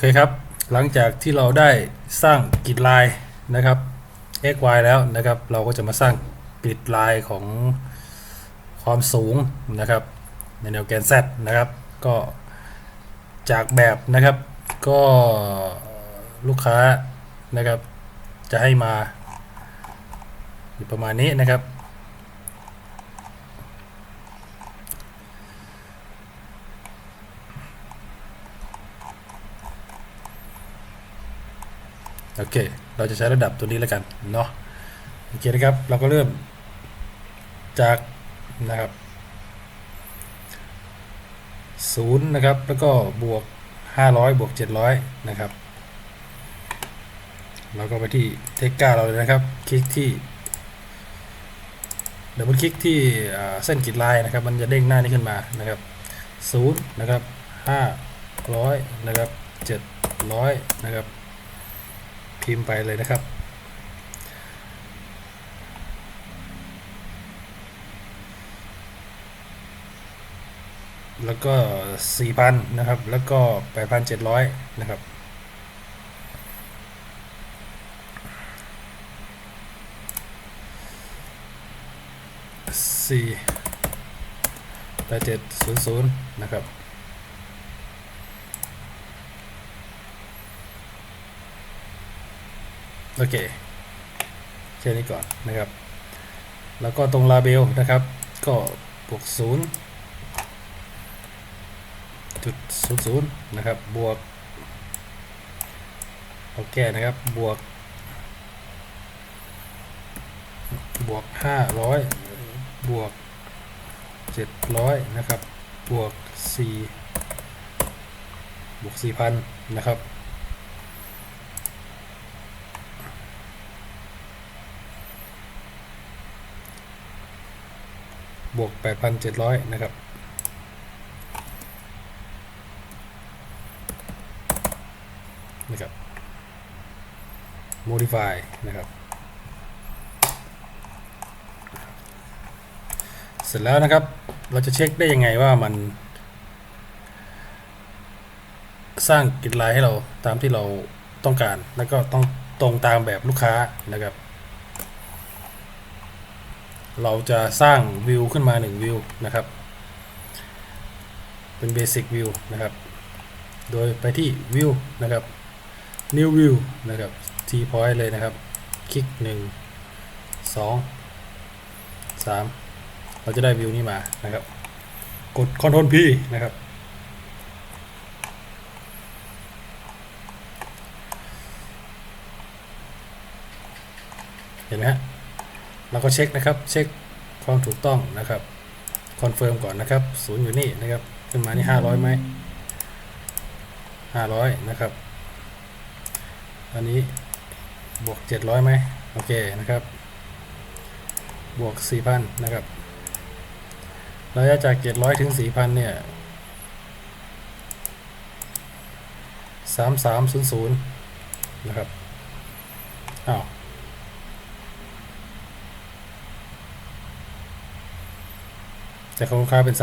เคครับ หลังจากที่เราได้สร้างกริดลายนะครับ x y แล้วนะครับ เราก็จะมาสร้างกริดลายของความสูงนะครับ ในแนวแกน z นะครับ ก็จากแบบนะครับ ก็ลูกค้านะครับ จะให้มาประมาณนี้นะครับ โอเค เราจะใช้ระดับตัวนี้แล้วกันเนาะโอเคนะครับ เราก็เริ่มจากนะครับศูนย์นะครับ แล้วก็บวก 500 บวก 700 นะครับ เราก็ไปที่เทคก้าเราเลยนะครับ คลิกที่ดับเบิลคลิกที่เส้นกริดลายนะครับ มันจะเด้งหน้านี้ขึ้นมานะครับศูนย์นะครับ500 นะครับ 700 นะครับ พิมพ์ไปเลยนะครับ แล้วก็ 4,000 นะครับ แล้วก็ 8,700 นะครับสี่แปดเจ็ดศูนย์ศูนย์นะครับ โอเคแค่นี้ก่อนนะครับ แล้วก็ตรงลาเบลนะครับ ก็บวกศูนย์จุดศูนย์ศูนย์นะครับ บวกโอเคนะครับ บวก บวกห้าร้อยบวกเจ็ดร้อยนะครับ บวกสี่บวกสี่พันนะครับ บวก 8,700 นะครับ นะครับ modify นะครับ เสร็จแล้วนะครับ เราจะเช็คได้ยังไงว่ามัน สร้างกริดลายให้เราตามที่เราต้องการ แล้วก็ต้องตรงตามแบบลูกค้านะครับ เราจะสร้างวิวขึ้นมา1วิวนะครับ เป็นเบสิกวิวนะครับ โดยไปที่วิวนะครับ new view นะครับ t point เลยนะครับ คลิก 1 2 3 เราจะได้วิวนี้มานะครับ กด Ctrl P นะครับเห็นไหมฮะ เราก็เช็คนะครับ เช็คความถูกต้องนะครับ คอนเฟิร์มก่อนนะครับศูนย์อยู่นี่นะครับ ขึ้นมานี่ห้าร้อยไหมห้าร้อยนะครับ อันนี้บวกเจ็ดร้อยไหมโอเคนะครับ บวกสี่พันนะครับระยะจากเจ็ดร้อยถึงสี่พันเนี่ยสามสามศูนย์ศูนย์นะครับ อ้าว แต่ของลูกค้าเป็น3400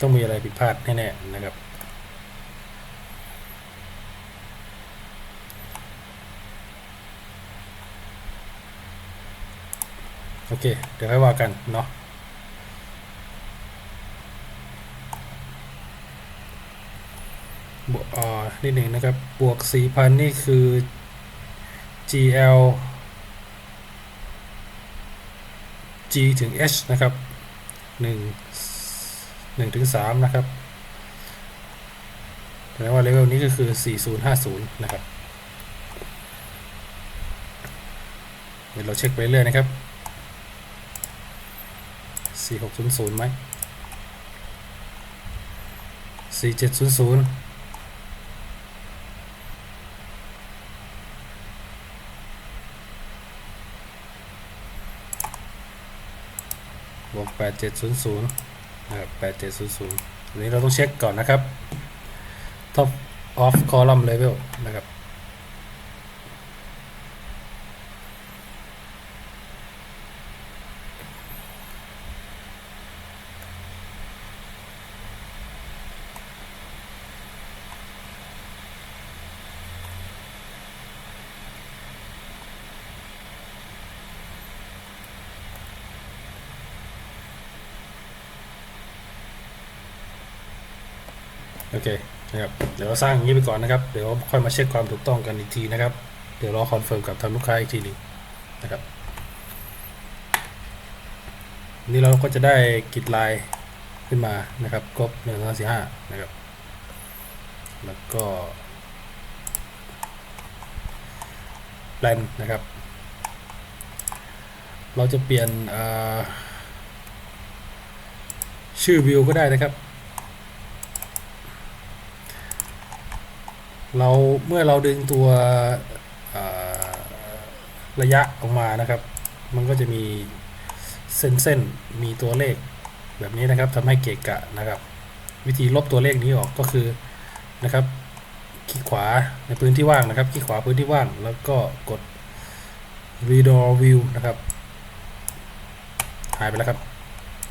ต้องมีอะไรผิดพลาดแน่ๆนะครับ โอเค เดี๋ยวค่อยว่ากันเนาะบวกอ่านิดหนึ่งนะครับ บวก4,000นี่คือ GL G ถึง H นะครับ1 1ถึง3นะครับแปลว่าเลเวลนี้ก็คือ 4050 นะครับ เดี๋ยวเราเช็คไปเรื่อยนะครับ สี่หกศูนย์ศูนย์ไหมสี่เจ็ดศูนย์ศูนย์บวกแปดเจ็ดศูนย์ศูนย์แปดเจ็ดศูนย์ศูนย์อันนี้เราต้องเช็คก่อนนะครับ top of column level นะครับ โอเคนะครับเดี๋ยวเราสร้างอย่างนี้ไปก่อนนะครับเดี๋ยวค่อยมาเช็คความถูกต้องกันอีกทีนะครับเดี๋ยวรอคอนเฟิร์มกับทางลูกค้าอีกทีหนึงนะครับนี่เราก็จะได้กิจลายขึ้นมานะครับครบหนึ่งสองสี่ห้านะครับ แล้วก็แปลนนะครับ เราจะเปลี่ยนชื่อวิวก็ได้นะครับ เราเมื่อเราดึงตัวระยะออกมานะครับ มันก็จะมีเส้นเส้นๆมีตัวเลขแบบนี้นะครับทำให้เกะกะนะครับ วิธีลบตัวเลขนี้ออกก็คือนะครับคลิกขวาในพื้นที่ว่างนะครับ คลิกขวาพื้นที่ว่าง แล้วก็กด redraw view นะครับ หายไปแล้วครับ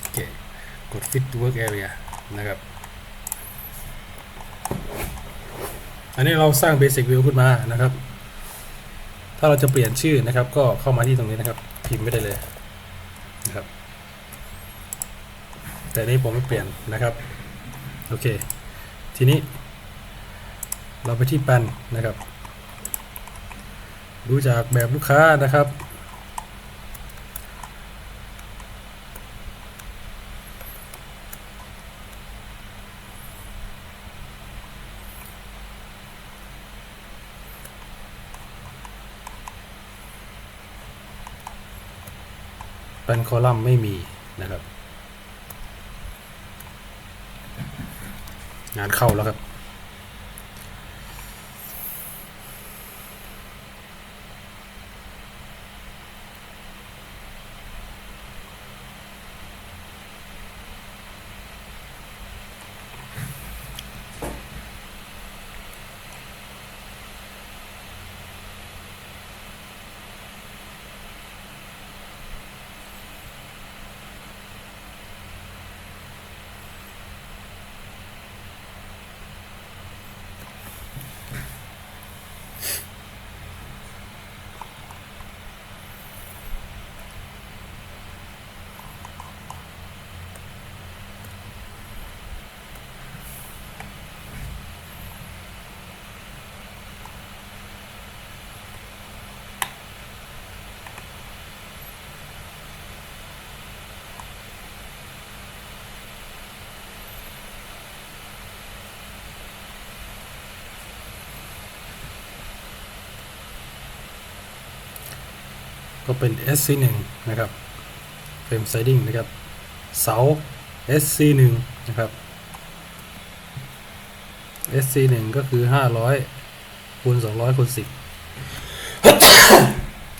โอเคกด fit work area นะครับ อันนี้เราสร้าง Basic View ขึ้นมานะครับ ถ้าเราจะเปลี่ยนชื่อนะครับ ก็เข้ามาที่ตรงนี้นะครับ พิมพ์ไม่ได้เลยนะครับ แต่นี้ผมไม่เปลี่ยนนะครับ โอเค ทีนี้ เราไปที่แปนนะครับ ดูจากแบบลูกค้านะครับ แปนคอลัมน์ไม่มีนะครับ งานเข้าแล้วครับ ก็เป็น SC1 นะครับเฟรมไซดิ้งนะครับ เสา SC1 นะครับ SC1 ก็คือ 500คูณ200คูณ10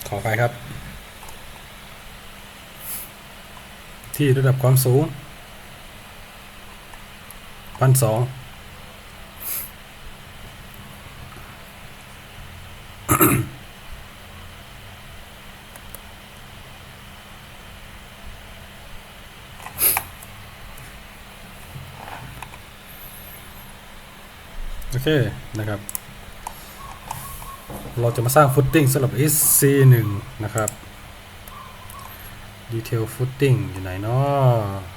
ขอไปครับ ที่ระดับความสูงพันสองโอ เคนะครับ เราจะมาสร้างฟุตติ้งสำหรับ SC1 นะครับ Detail Footing อยู่ไหนเนาะ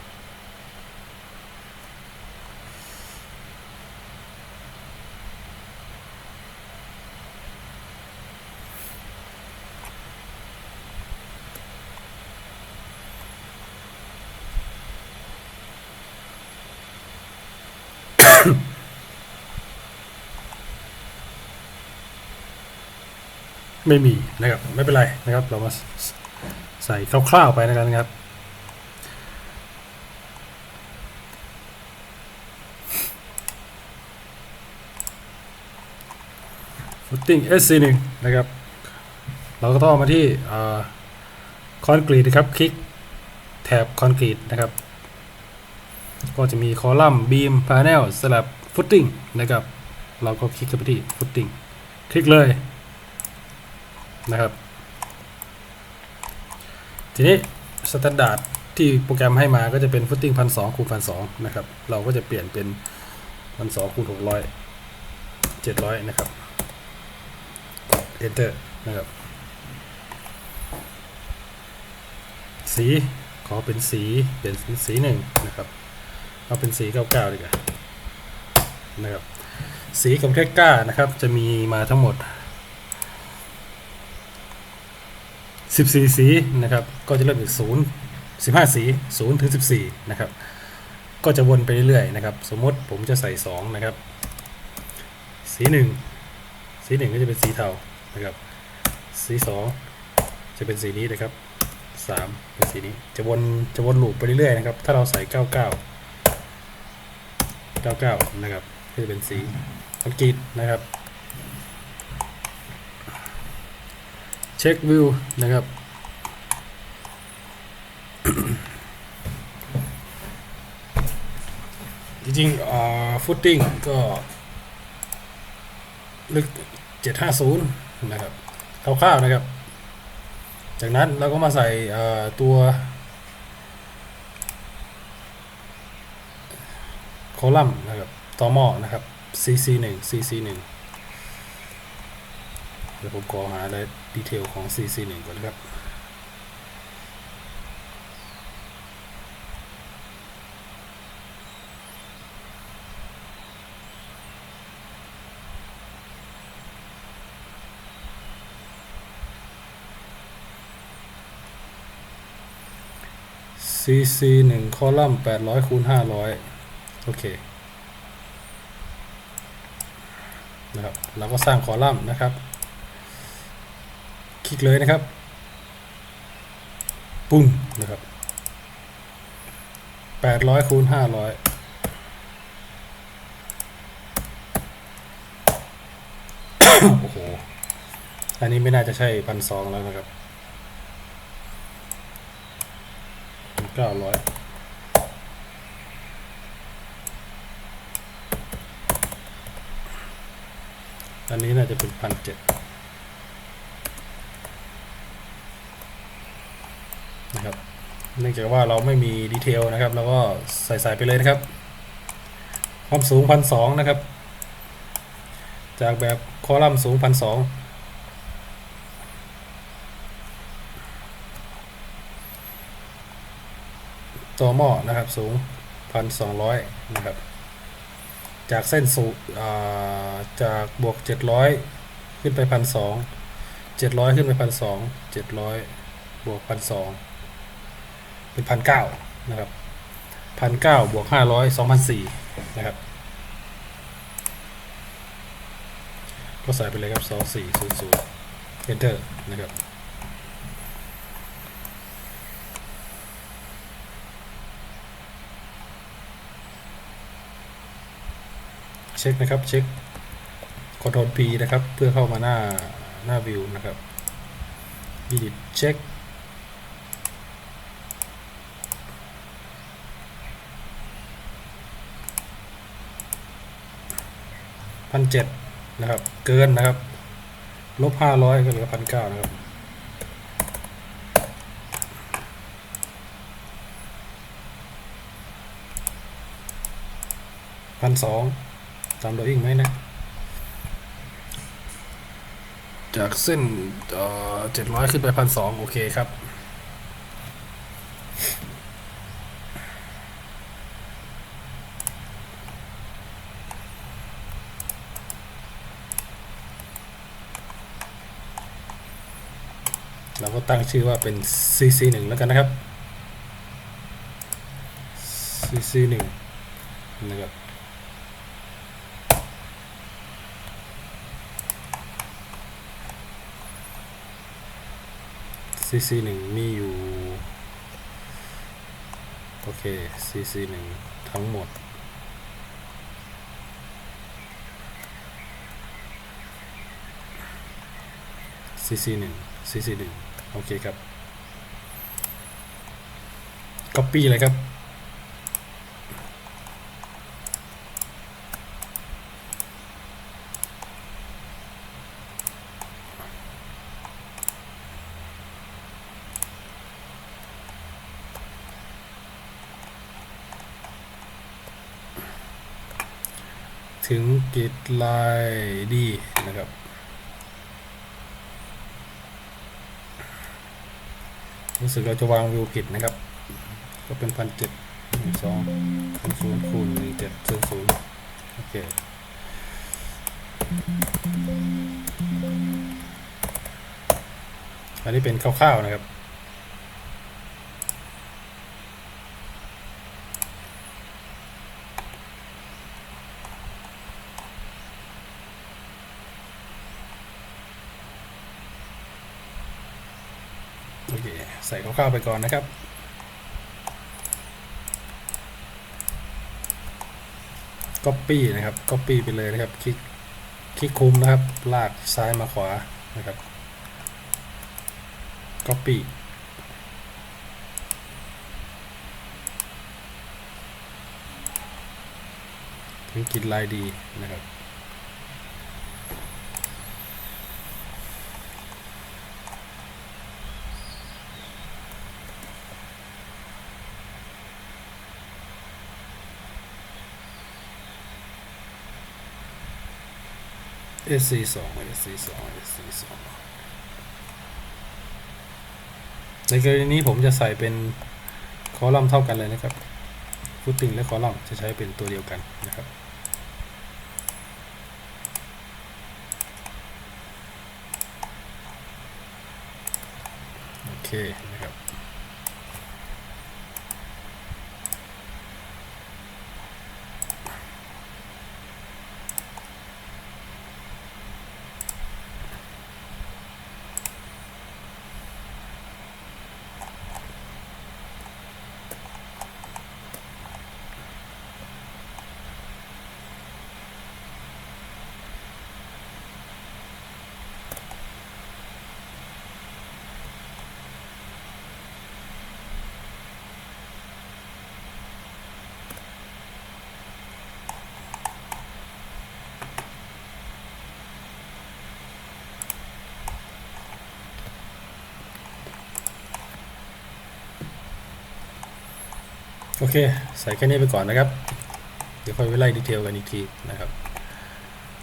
ไม่มีนะครับไม่เป็นไรนะครับ เรามาใส่คร่าวๆไปนะครับนะครับ footing SC1 นะครับ เราก็ต้องมาที่คอนกรีตนะครับ คลิกแถบคอนกรีตนะครับ ก็จะมีคอลัมน์บีมพา n นลสลับฟุตติ้งนะครับ เราก็คลิกเข้าไปที่ footing คลิกเลย นะครับ ทีนี้สแตนดาร์ดที่โปรแกรมให้มาก็จะเป็น footing พันสองคูณพันสองนะครับ เราก็จะเปลี่ยนเป็นพันสองคูณหกร้อยเจ็ดร้อยนะครับ enter นะครับ สีขอเป็นสีเปลี่ยนเป็นสีหนึ่งนะครับ เอาเป็นสีเก้าเก้าดีกว่านะครับ สีของแคคก้านะครับ จะมีมาทั้งหมด 14 สีนะครับ ก็จะเริ่มจาก0 15 สี 0 ถึง 14 นะครับ ก็จะวนไปเรื่อยๆนะครับ สมมติผมจะใส่ 2 นะครับ สี 1 สี 1 ก็จะเป็นสีเทานะครับ สี 2 จะเป็นสีนี้นะครับ 3 เป็นสีนี้ จะวน จะวนลูปไปเรื่อยๆนะครับ ถ้าเราใส่ 99 99 นะครับ ก็จะเป็นสีคอนกรีตนะครับ เช็ควิวนะครับ จริงๆฟุตติ้งก็ ลึก 750 นะครับคร่าวๆนะครับ จากนั้นเราก็มาใส่ตัวคอลัมน์นะครับต่อหม้อนะครับ CC1 CC1 เดี๋ยวผมขอหารายดีเทลของ CC1 ก่อนนะครับ CC1 คอลัมน์800คูณ500โอเคนะครับเราก็สร้างคอลัมน์นะครับ กเลยนะครับ ปุ้งนะครับแปดร้อยคูณห้าร้อยโอ้โห อันนี้ไม่น่าจะใช่พันสองแล้วนะครับเก้าร้อยอันนี้น่าจะเป็นพันเจ็ด นะครับ เนื่องจากว่าเราไม่มีดีเทลนะครับเราก็ใส่ใส่ไปเลยนะครับ ความสูงพันสองนะครับ จากแบบคอลัมน์สูงพันสองตัวหม้อนะครับสูงพันสองร้อยนะครับ จากเส้นสูงจากบวกเจ็ดร้อยขึ้นไปพันสองเจ็ดร้อยขึ้นไปพันสองเจ็ดร้อยบวกพันสอง เป็นพันเก้านะครับพันเก้าบวกห้าร้อยสองพันสี่นะครับก็ใส่ไปเลยครับสองสี่ศูนย์ศูนย์ enter นะครับเช็คนะครับเช็ค Ctrl P นะครับ เพื่อเข้ามาหน้าหน้าวิวนะครับ edit เช็ค พันเจ็ดนะครับ เกินนะครับ ลบห้าร้อยก็เหลือพันเก้านะครับพันสองตามโดยอิงไหมนะ จากเส้นเจ็ดร้อยขึ้นไปพันสองโอเคครับ เราก็ ตั้งชื่อว่าเป็น CC 1 แล้วกันนะครับ CC 1 นะครับ CC 1มีอยู่ โอเค CC 1ทั้งหมด CC 1 CC 1 โอเคครับ Copy เลยครับ ถึง git ลน์ดีนะครับ รู้สึกเราจะวางวิวผิดนะครับ ก็เป็นพันเจ็ดหนึ่งสองศูนย์คูณหนึ่งเจ็ดศูนย์ศูนย์โอเคอันนี้เป็นคร่าวๆนะครับ เคใส่คร่าวๆไปก่อนนะครับ Copy นะครับ Copy ไปเลยนะครับ คลิกคลิกคุมนะครับ ลากซ้ายมาขวานะครับ Copy ถึงกินลายดีนะครับ SC สอง SC สอง SC สองในกรณีนี้ผมจะใส่เป็นคอลัมน์เท่ากันเลยนะครับฟุตติ้งและคอลัมน์จะใช้เป็นตัวเดียวกันนะครับโอเค เค ใส่แค่นี้ไปก่อนนะครับ เดี๋ยวค่อยไปไล่ดีเทลกันอีกทีนะครับ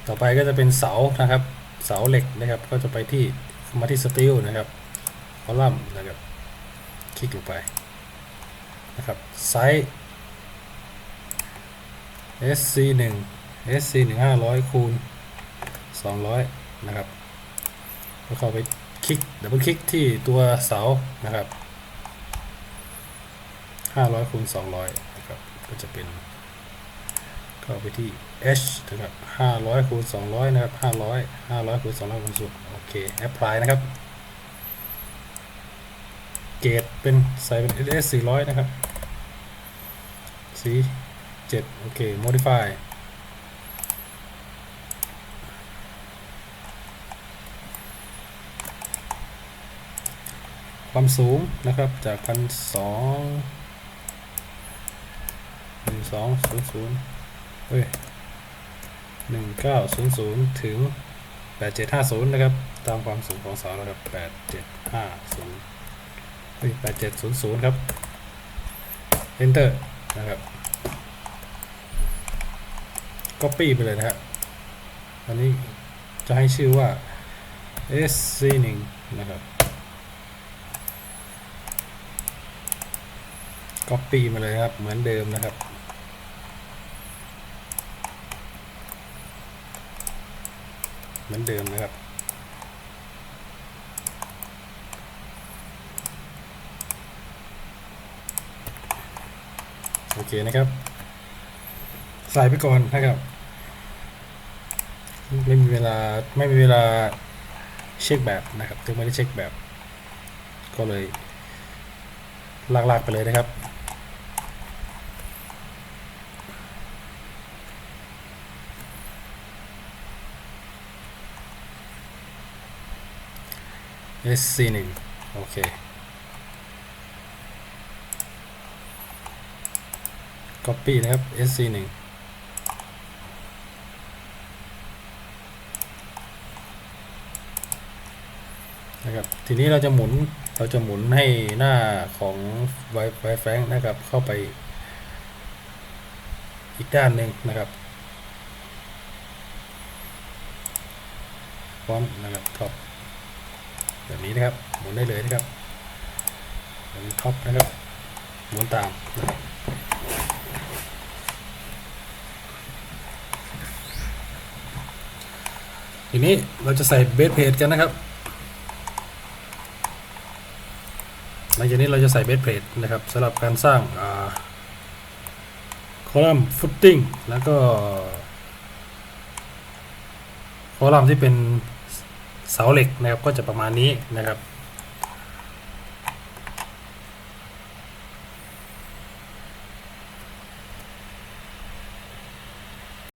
ต่อไปก็จะเป็นเสานะครับ เสาเหล็กนะครับ ก็จะไปที่มาที่สตีลนะครับคอลัมน์นะครับ คลิกลงไปนะครับไซส์ SC 1 SC 1 500คูณ200 นะครับแล้วเข้าไปคลิกดับเบิลคลิกที่ตัวเสานะครับ 500คูณ200นะครับก็จะเป็นเข้าไปที่ h นะครับ500คูณ200นะครับ500 500คูณ200คูณสุดโอเค apply นะครับ เกรดเป็นใส่เป็น ss 400 นะครับสี7โอเค modify ความสูงนะครับจากพันสอง สองศูนย์ศูนย์เฮ้ยหนึ่งเก้าศูนย์ศูนย์ถึงแปดเจ็ดห้าศูนย์นะครับ ตามความสูงของเสานะครับแปดเจ็ดห้าศูนย์เฮ้ยแปดเจ็ดศูนย์ศูนย์ครับ enter นะครับ copy ไปเลยนะครับอันนี้จะให้ชื่อว่า sc1 นะครับ copy มาเลยครับ เหมือนเดิมนะครับ เหมือนเดิมนะครับ โอเคนะครับใส่ไปก่อนนะครับ ไม่มีเวลาไม่มีเวลาเช็คแบบนะครับถึงไม่ได้เช็คแบบ ก็เลยลากๆไปเลยนะครับ SC 1 โอเค copy นะครับ SC 1 นะครับทีนี้เราจะหมุนเราจะหมุนให้หน้าของไวไวแฟงนะครับ เข้าไปอีกด้านหนึ่งนะครับฟอนต์นะครับท็อป แบบนี้นะครับหมุนได้เลยนะครับแบบนี้ท็อปนะครับหมุนตามนะครับทีนี้เราจะใส่เบสเพจกันนะครับหลังจากนี้เราจะใส่เบสเพจนะครับสำหรับการสร้างคอลัมน์ฟุตติ้งแล้วก็คอลัมน์ที่เป็น เสาเหล็กนะครับก็จะประมาณนี้นะครับ